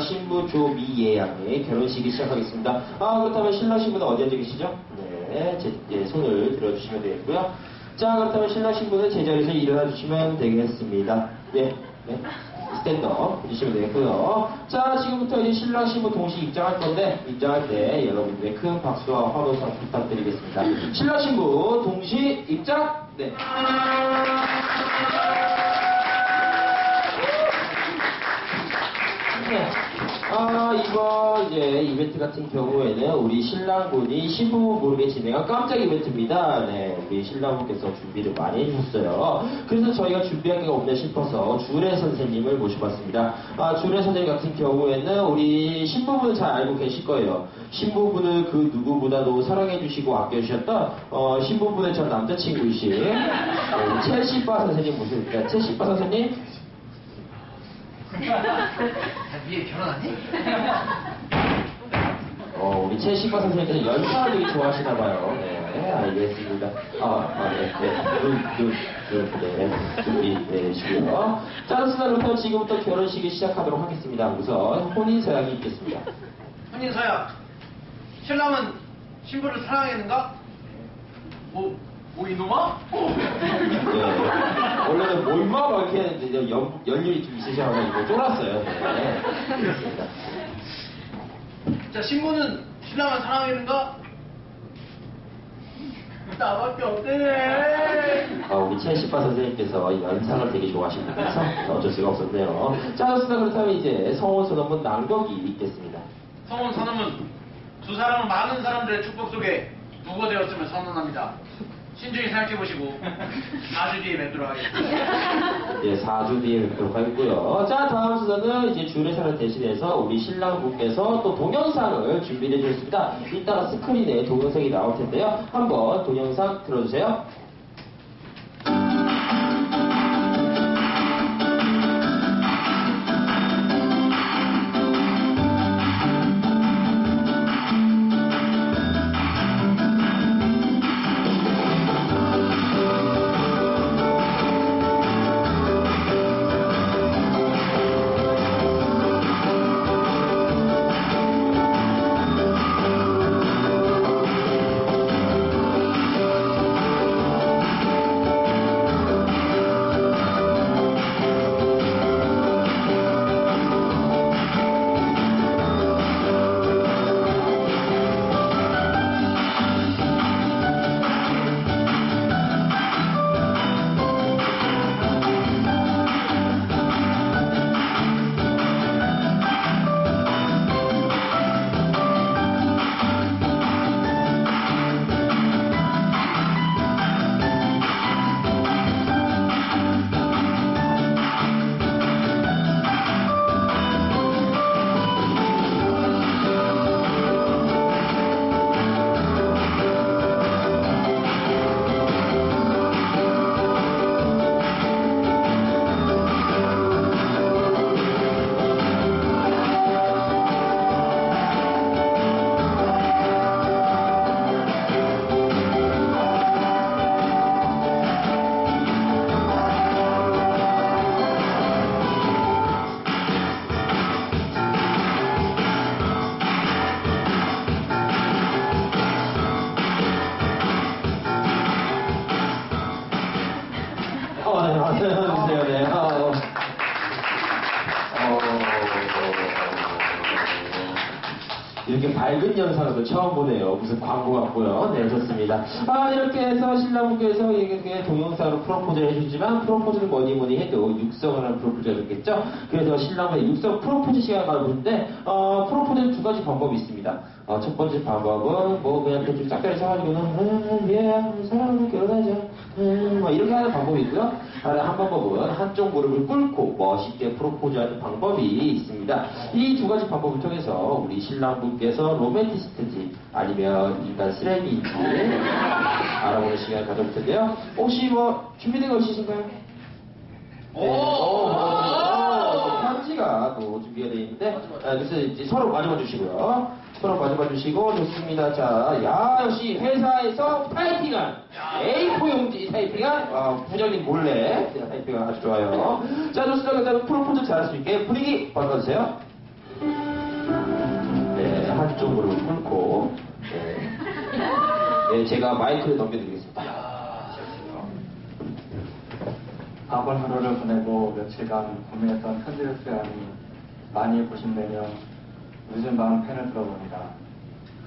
신부 조미예 양의 결혼식이 시작하겠습니다. 아, 그렇다면 신랑 신부는 어디 앉아 계시죠? 네, 제, 예, 손을 들어주시면 되겠고요. 자, 그렇다면 신랑 신부는 제자리에서 일어나 주시면 되겠습니다. 예, 네. 스탠드업 해주시면 되겠고요. 자, 지금부터 이제 신랑 신부 동시 입장할 건데, 입장할 때 여러분들의 큰 박수와 환호성 부탁드리겠습니다. 신랑 신부 동시 입장! 네. 네. 아, 이번 이제 이벤트 같은 경우에는 우리 신랑분이 신부 모르게 진행한 깜짝 이벤트입니다. 네, 우리 신랑분께서 준비를 많이 해주셨어요. 그래서 저희가 준비한 게 없나 싶어서 주례 선생님을 모셔봤습니다. 아, 주례 선생님 같은 경우에는 우리 신부분을 잘 알고 계실 거예요. 신부분을 그 누구보다도 사랑해주시고 아껴주셨던 어, 신부분의 전 남자친구이신 네, 채시빠 선생님 모십니다. 채시빠 선생님. 위에 결혼하니? 어, 우리 최시과 선생님께서 연상을 되게 좋아하시나 봐요. 네, 알겠습니다. 아, 아 네, 네. 눈, 눈, 눈, 네. 준비, 네, 시고요. 자, 그렇습니다. 지금부터 결혼식을 시작하도록 하겠습니다. 우선 혼인서약이 있겠습니다. 혼인서약. 신랑은 신부를 사랑했는가? 뭐, 뭐 이놈아? 네. 원래는 몰마 막 이렇게 했는데 이제 연, 연륜이 좀 있으셔가지고 쫄았어요. 네. 그렇습니다. 자, 신부는 신랑을 사랑했는가? 나밖에 없대네. 아, 우리 최시파 선생님께서 연상을 되게 좋아하시면서 어쩔 수가 없었네요. 자, 그렇습니다. 그렇다면 이제 성원 선언문 낭독이 있겠습니다. 성원 선언은 두 사람은 많은 사람들의 축복 속에 누가 되었음을 선언합니다. 신중히 생각해보시고 4주 뒤에 뵙도록 하겠습니다. 예, 4주 뒤에 뵙도록 하겠고요. 자, 다음 순서는 이제 주례사를 대신해서 우리 신랑분께서 또 동영상을 준비해 주셨습니다. 이따가 스크린에 동영상이 나올 텐데요. 한번 동영상 들어주세요. 이렇게 밝은 영상을 처음 보네요. 무슨 광고 같고요. 네, 좋습니다. 아, 이렇게 해서 신랑분께서 이렇게 동영상으로 프로포즈를 해주지만 프로포즈는 뭐니 뭐니 해도 육성을 하는 프로포즈였겠죠? 그래서 신랑분의 육성 프로포즈 시간을 가졌는데, 어, 프로포즈는 두 가지 방법이 있습니다. 어, 첫 번째 방법은 뭐 그냥 대충 짝다리 서가지고는 음, 예, 사랑으로 결혼하자. 음, 뭐 이렇게 하는 방법이 있고요. 다른 한 방법은 한쪽 무릎을 꿇고 멋있게 프로포즈하는 방법이 있습니다. 이 두 가지 방법을 통해서 우리 신랑분께서 로맨티스트인지 아니면 인간 쓰레기인지 알아보는 시간을 가져볼 텐데요. 혹시 뭐 준비된 거 있으신가요? 오! 네. 오, 또 편지가 또 준비가 되어 있는데, 아, 그래서 이제 서로 마주봐 주시고요. 서로 마주봐 주시고, 좋습니다. 자, 야, 역시 회사에서 타이핑한, A4 용지 타이핑한, 아, 부장님 몰래 타이핑한 아주 좋아요. 자, 좋습니다. 그다음 프로포즈 잘할 수 있게 분위기 바꿔주세요. 무릎을 꿇고 네. 네, 제가 마이크를 넘겨드리겠습니다. 바쁜 하루를 보내고 며칠간 고민했던 편지를 쓰야하니 많이 보신다며 늦은 밤 펜을 들어봅니다.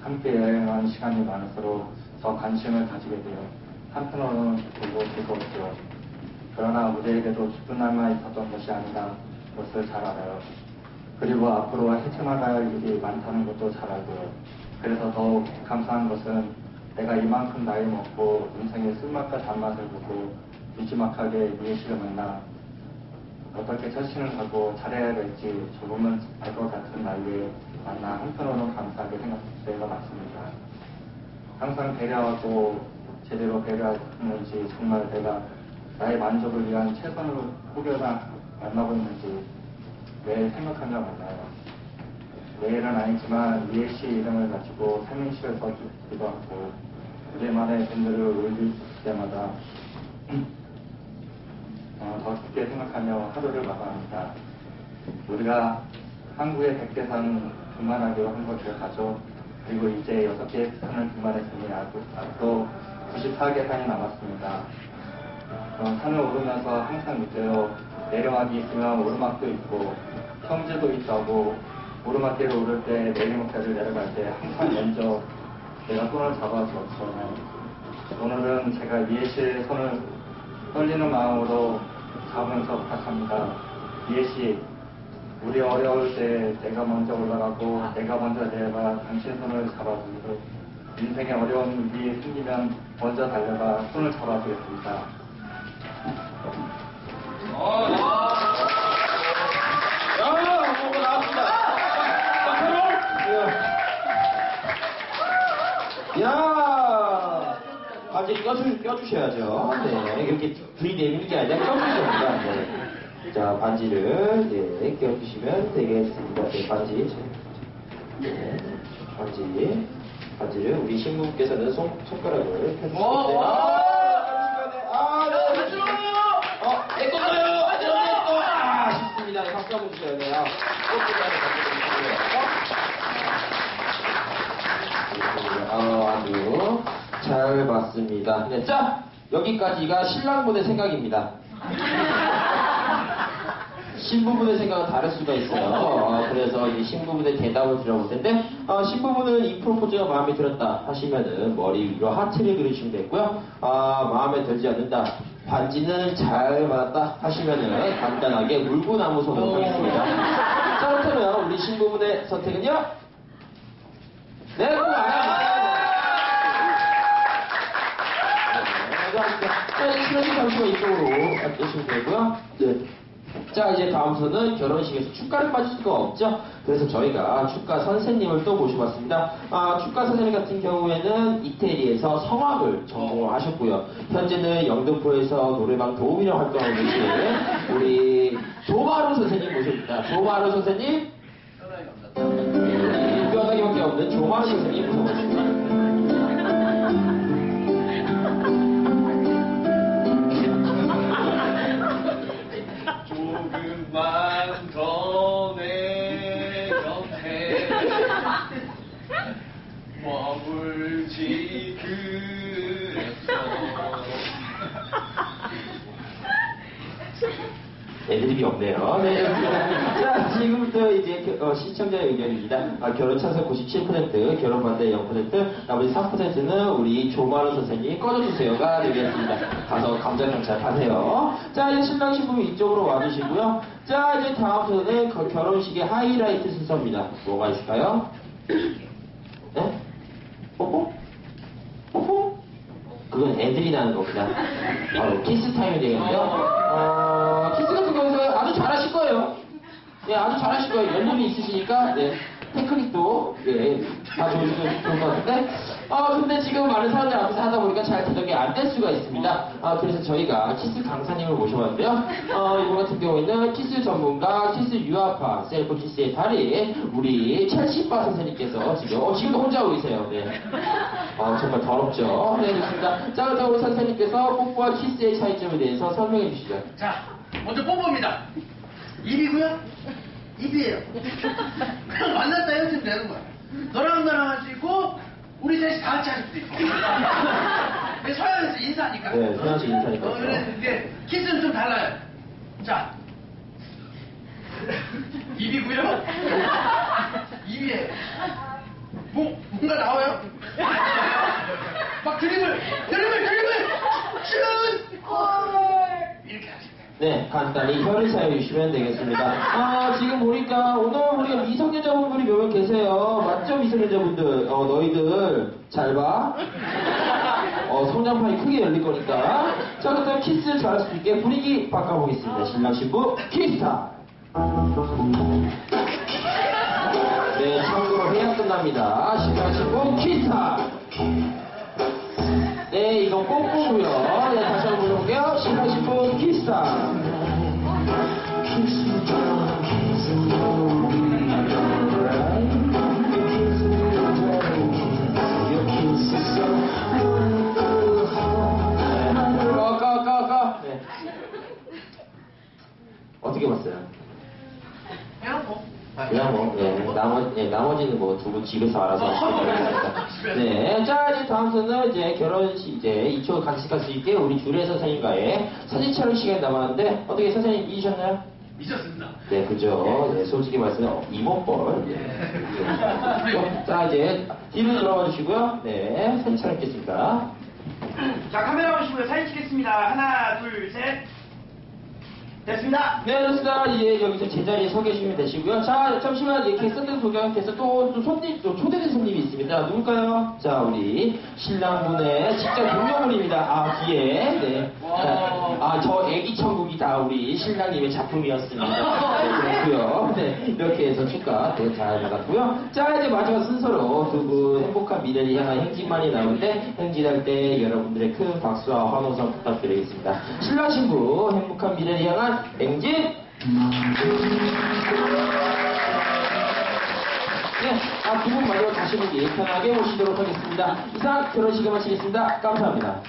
함께 여행한 시간이 많을수록 더 관심을 가지게 되어 한편으로는 기쁘고 즐거웠죠. 그러나 우리에게도 기쁜 날만 있었던 것이 아니다. 그것을 잘 알아요. 그리고 앞으로 헤쳐나가야 할 일이 많다는 것도 잘 알고요. 그래서 더욱 감사한 것은 내가 이만큼 나이 먹고 인생의 쓴맛과 단맛을 보고 유지막하게 이해시를 만나 어떻게 처신을 하고 잘해야 될지 조금은 알 것 같은 나이에 만나 한편으로는 감사하게 생각할 때가 많습니다. 항상 배려하고 제대로 배려하는지 정말 내가 나의 만족을 위한 최선을 꾸려나 만나고 있는지 매일 생각하며 만나요. 매일은 아니지만 이해 씨 이름을 가지고 삼행시를 써주기도 하고 우리만의 밴드를 울릴 때마다 어, 더 깊게 생각하며 하루를 마감합니다. 우리가 한국에 100개 산 그만하기로 한걸 기억하죠. 그리고 이제 6개 산을 그만했으니 앞으로 94개 산이 남았습니다. 어, 산을 오르면서 항상 느껴요. 내려막이 있으면 오르막도 있고 평지도 있다고 오르막길을 오를 때 내리막길을 내려갈 때 항상 먼저 내가 손을 잡아주었죠. 오늘은 제가 이해씨의 손을 떨리는 마음으로 잡으면서 부탁합니다. 이해씨, 우리 어려울 때 내가 먼저 올라가고 내가 먼저 내려가 당신 손을 잡아주고 인생에 어려운 일이 생기면 먼저 달려가 손을 잡아주겠습니다. 야, 껴주, 껴주셔야죠. 네, 이렇게 들이대는 게 아니라 껴주셔야 됩니다. 네. 자, 반지를, 네, 껴주시면 되겠습니다. 네, 반지. 네, 반지. 반지를 우리 신부께서는 손, 손가락을 돼요. 오. 아, 네. 하지 마요! 어, 내 거예요! 하지 마요! 아, 아쉽습니다. 네, 박수 한번 주셔야 어, 아주 잘 봤습니다. 네, 자, 여기까지가 신랑분의 생각입니다. 신부분의 생각은 다를 수가 있어요. 어, 그래서 이 신부분의 대답을 들어볼 텐데, 어, 신부분은 이 프로포즈가 마음에 들었다 하시면은 머리 위로 하트를 그리시면 되고요. 아, 마음에 들지 않는다. 반지는 잘 받았다 하시면은 간단하게 물구나무 손으로 하겠습니다. 자, 그렇다면 우리 신부분의 선택은요? 네, 그거 안 합니다. 자, 출연진 잠시만 이쪽으로 앉으시면 되고요. 네. 자, 이제 다음 순서는 결혼식에서 축가를 빠질 수가 없죠. 그래서 저희가 축가 선생님을 또 모셔봤습니다. 아, 축가 선생님 같은 경우에는 이태리에서 성악을 전공하셨고요. 현재는 영등포에서 노래방 도우미로 활동하고 계시는 우리 조마루 선생님 모십니다. 조마루 선생님, 감사합니다. 네, 없는 조마루 선생님 모셔봤습니다. 애드립이 없네요. 네. 자, 지금부터 이제 겨- 어, 시청자 의견입니다. 아, 결혼 찬성 97%, 결혼 반대 0%, 나머지 3%는 우리 조마루 선생님이 꺼져주세요가 되겠습니다. 가서 감자 경찰 하세요. 자, 이제 신랑 신부 이쪽으로 와주시고요. 자, 이제 다음 순서는 그 결혼식의 하이라이트 순서입니다. 뭐가 있을까요? 네? 뽀뽀? 뽀뽀? 그건 애들이 나는 겁니다. 바로 키스 타임이 되겠는데요. 어, 키스 같은 경우는 아주 잘하실 거예요. 예, 아주 잘하실 거예요. 연륜이 있으시니까, 예, 테크닉도, 예, 다 좋으시면 좋을 것 같은데, 아, 근데 지금 많은 사람들 앞에서 하다 보니까 잘 대답이 안 될 수가 있습니다. 아, 그래서 저희가 키스 강사님을 모셔봤는데요. 어, 이분 같은 경우에는 키스 전문가, 키스 유아파, 셀프 키스의 달인, 우리 첼시바 선생님께서 지금, 어, 지금도 혼자 오고 계세요. 네. 어, 정말 더럽죠. 네, 좋습니다. 자, 그럼 우리 선생님께서 뽀뽀와 키스의 차이점에 대해서 설명해 주시죠. 자 먼저 뽀뽀입니다 입이고요 입이에요 그냥 만났다 헤어지면 되는 거야 너랑 나랑 할 수 있고 우리 셋이 다 같이 할 수도 있고. 근데 서양에서 인사니까. 네, 서양식 인사니까. 어, 그런데 키스는 좀 달라요. 자, 입이고요. 입이에요. 뭐, 뭔가 나와요? 막 드리블, 드리블, 드리블, 슛, 골 이렇게. 네, 간단히 혀를 사용해 주시면 되겠습니다. 아, 지금 보니까 오늘 우리가 미성년자분들이 몇 명 계세요. 맞죠, 미성년자분들? 어, 너희들 잘 봐. 어, 성장판이 크게 열릴 거니까. 자, 그렇다면 키스 잘할 수 있게 분위기 바꿔보겠습니다. 신랑 신부 키스 타. 네, 참고로 해야 끝납니다. 신랑 신부 키스 타. 네, 그냥 뭐, 예, 나머지, 예, 나머지는 뭐 두 분 집에서 알아서 하시면 됩니다. 네, 자, 이제 다음 순서는 이제 결혼식, 이제 이쪽 간직할 수 있게 우리 주례 선생님과의 사진 촬영 시간이 남았는데, 어떻게 선생님 잊으셨나요? 미쳤습니다. 네, 그죠. 네, 솔직히 말씀해 이모뻘. 네. 네. 자, 이제 뒤로 돌아와 주시고요. 네, 사진 촬영 찍겠습니다. 자 카메라 보시고요 사진 찍겠습니다 하나 둘 셋 됐습니다 네, 좋습니다. 이제 여기서 제자리에 서 계시면 되시고요. 자, 잠시만, 예, 게스트 소개께서 또, 또 손님, 또 초대된 손님이 있습니다. 누굴까요? 자, 우리 신랑분의 직접 동료분입니다. 아, 뒤에. 네. 자, 아, 저 애기 천국 이 다 우리 신랑님의 작품이었습니다. 네, 그렇고요 네, 이렇게 해서 축가 네, 잘 나갔고요. 자, 이제 마지막 순서로 두 분 행복한 미래를 향한 행진만이 나오는데, 행진할 때 여러분들의 큰 박수와 환호성 부탁드리겠습니다. 신랑 신부, 행복한 미래를 향한 행진! 네, 아, 두분 마저 다시 보기 편하게 모시도록 하겠습니다. 이상 결혼식을 마치겠습니다. 감사합니다.